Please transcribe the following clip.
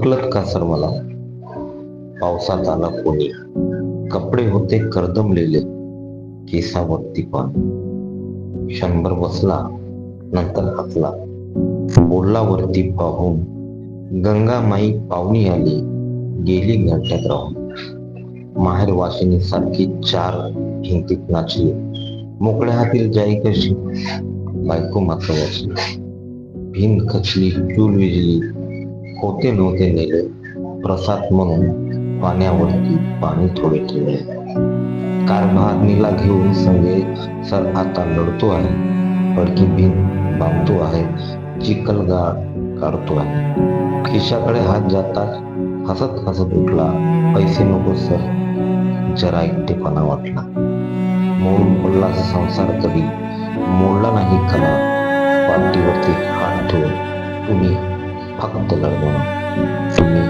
ओळखलत का सर मला? पावसात आला कोणी कपडे होते करदमलेले केसावरती पण. शंभर बसला नंतर हसला बोलला वरती पाहून गंगा माई पाहुणी आली गेली घंट्यात राहून. माहेर वाशिनी सारखी चार भिंतीत नाचली. मोकळ्या हातील जाई कशी? बायको मात्र वाचली भिंत खचली चूल विजली. होते नव्हते नेले. प्रसाद म्हणून पाण्यावरती पाणी थोडे ठेवले. कारभारणीला घेऊन संगे सर आता लढतो आहे. पडकी भिंत बांधतो आहे. चिखलगाळ काढतो आहे. खिशाकडे हात जातात हसत हसत उठला. पैसे नको, सर. जरा एकटेपणा वाटला. मोडून पडला संसार कधी. मोडला नाही कला. पाठीवरती हात ठेवून तुम्ही ভাঙতে লাগল তুমি